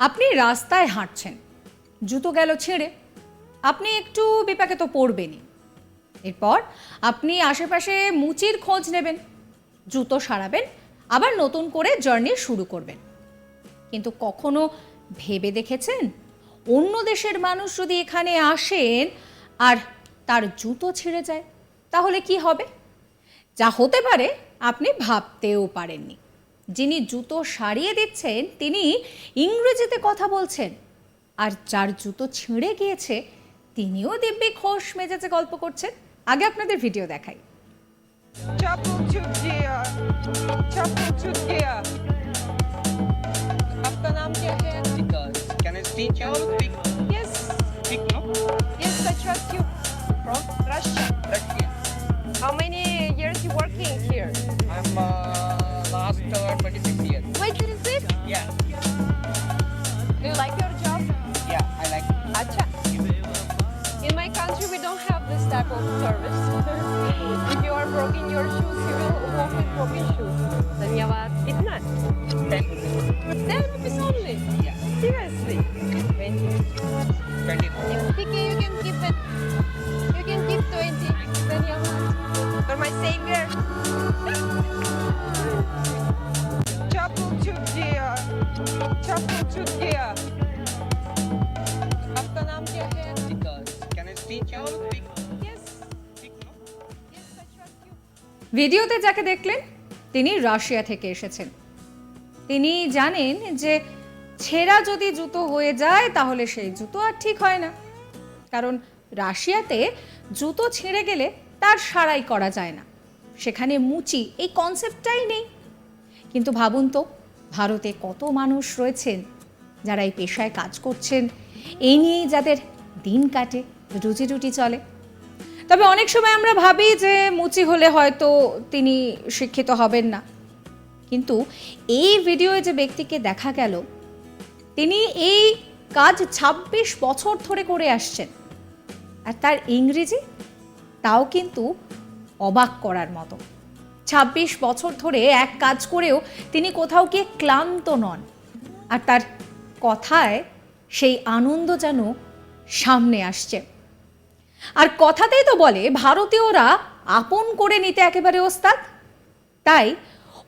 আপনি রাস্তায় হাঁটছেন, জুতো গেল ছেড়ে, আপনি একটু বিপাকে তো পড়বেনই। এরপর আপনি আশেপাশে মুচির খোঁজ নেবেন, জুতো সারাবেন, আবার নতুন করে জার্নি শুরু করবেন। কিন্তু কখনো ভেবে দেখেছেন? অন্য দেশের মানুষ যদি এখানে আসেন আর তার জুতো ছিঁড়ে যায়, তাহলে কি হবে? যা হতে পারে আপনি ভাবতেও পারেননি। যিনি জুতো সারিয়ে দিচ্ছেন তিনি ইংরেজিতে কথা বলছেন। আর যার জুতো ছিঁড়ে গিয়েছে তিনিও দিব্যি খোশ মেজাজে গল্প করছেন। আগে আপনাদের ভিডিও দেখাই। How many years you working here? I'm uh, last uh, service. if you are broken your shoes, you will walk with broken shoes. Then you have? Zanyavat not. Then? Then it's only? Yeah. Seriously? Twenty. Twenty. If picking, you can keep it. You can keep twenty. Then you have. For my savior. Chapel to dear. Chapel to dear. After Because can I speak teach you? ভিডিওতে যাকে দেখলেন, তিনি Russia থেকে এসেছেন। তিনি জানেন যে ছেঁড়া যদি জুতো হয়ে যায়, তাহলে সেই জুতো আর ঠিক হয় না। কারণ রাশিয়াতে জুতো ছিঁড়ে গেলে তার সারাই করা যায় না। সেখানে মুচি, এই কনসেপ্টটাই নেই। কিন্তু ভাবুন তো, ভারতে কত মানুষ রয়েছেন যারা এই পেশায় কাজ করছেন। এই নিয়েই যাদের দিন কাটে রুজি রুটি চলে। তবে অনেক সময় আমরা ভাবি যে মুচি হলে হয়তো তিনি শিক্ষিত হবেন না। কিন্তু এই ভিডিওয়ে যে ব্যক্তিকে দেখা গেল, তিনি এই কাজ ২৬ বছর ধরে করে আসছেন। আর তার ইংরেজি তাও কিন্তু অবাক করার মতো। ২৬ বছর ধরে এক কাজ করেও তিনি কোথাও গিয়ে ক্লান্ত নন। আর তার কথায় সেই আনন্দ যেন সামনে আসছে। আর কথাতেই তো বলে ভারতীয়রা আপন করে নিতে একেবারে ওস্তাদ। তাই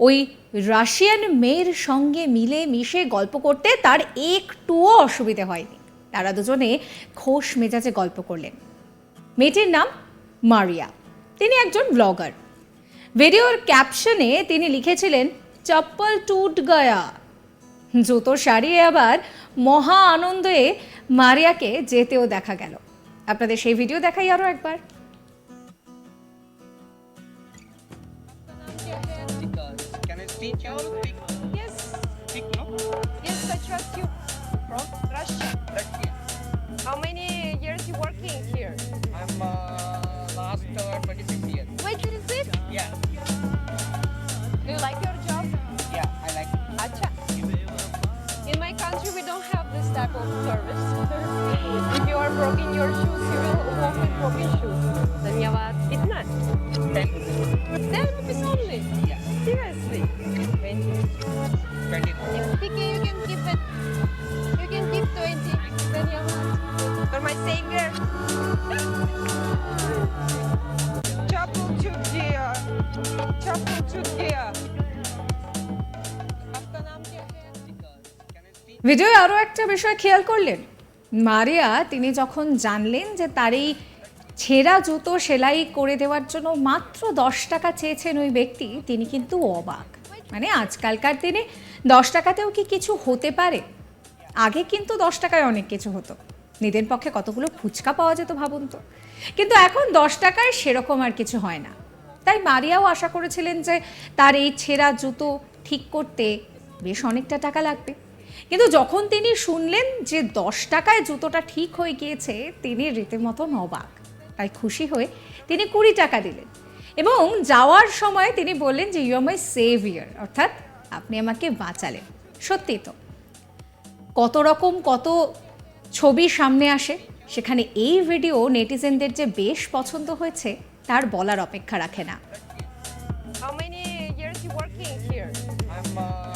ওই রাশিয়ান মেয়ের সঙ্গে মিলে মিশে গল্প করতে তার একটুও অসুবিধে হয়নি। তারা দুজনে খোশ মেজাজে গল্প করলেন। মেয়েটির নাম মারিয়া। তিনি একজন ব্লগার। ভিডিওর ক্যাপশনে তিনি লিখেছিলেন, চপ্পল টুট গয়া। জুতো সারিয়ে আবার মহা আনন্দে মারিয়াকে যেতেও দেখা গেল। আপনাদের সেই ভিডিও দেখাই আরও একবার How many years you working here? type of service. if you are broken your shoes, you will walk with broken shoes. Dla mnie it's not. ভিডিওয় আরও একটা বিষয় খেয়াল করলেন। মারিয়া, তিনি যখন জানলেন যে তার এই ছেঁড়া জুতো সেলাই করে দেওয়ার জন্য মাত্র দশ টাকা চেয়েছেন ওই ব্যক্তি, তিনি কিন্তু অবাক। মানে আজকালকার দিনে দশ টাকাতেও কি কিছু হতে পারে? আগে কিন্তু দশ টাকায় অনেক কিছু হতো। নিজের পক্ষে কতগুলো ফুচকা পাওয়া যেত ভাবুন তো। কিন্তু এখন দশ টাকায় সেরকম আর কিছু হয় না। তাই মারিয়াও আশা করেছিলেন যে তার এই ছেঁড়া জুতো ঠিক করতে বেশ অনেকটা টাকা লাগবে। কিন্তু যখন তিনি শুনলেন যে দশ টাকায় জুতোটা ঠিক হয়ে গিয়েছে তিনি রীতিমতো অবাক। তাই খুশি হয়ে তিনি কুড়ি টাকা দিলেন এবং যাওয়ার সময় তিনি বললেন যে ইউ আর মাই সেভিয়ার অর্থাৎ আপনি আমাকে বাঁচালেন। সত্যি তো। কত রকম কত ছবি সামনে আসে সেখানে এই ভিডিও নেটিজেনদের যে বেশ পছন্দ হয়েছে তার বলার অপেক্ষা রাখে না। How many years you working here? I'm uh,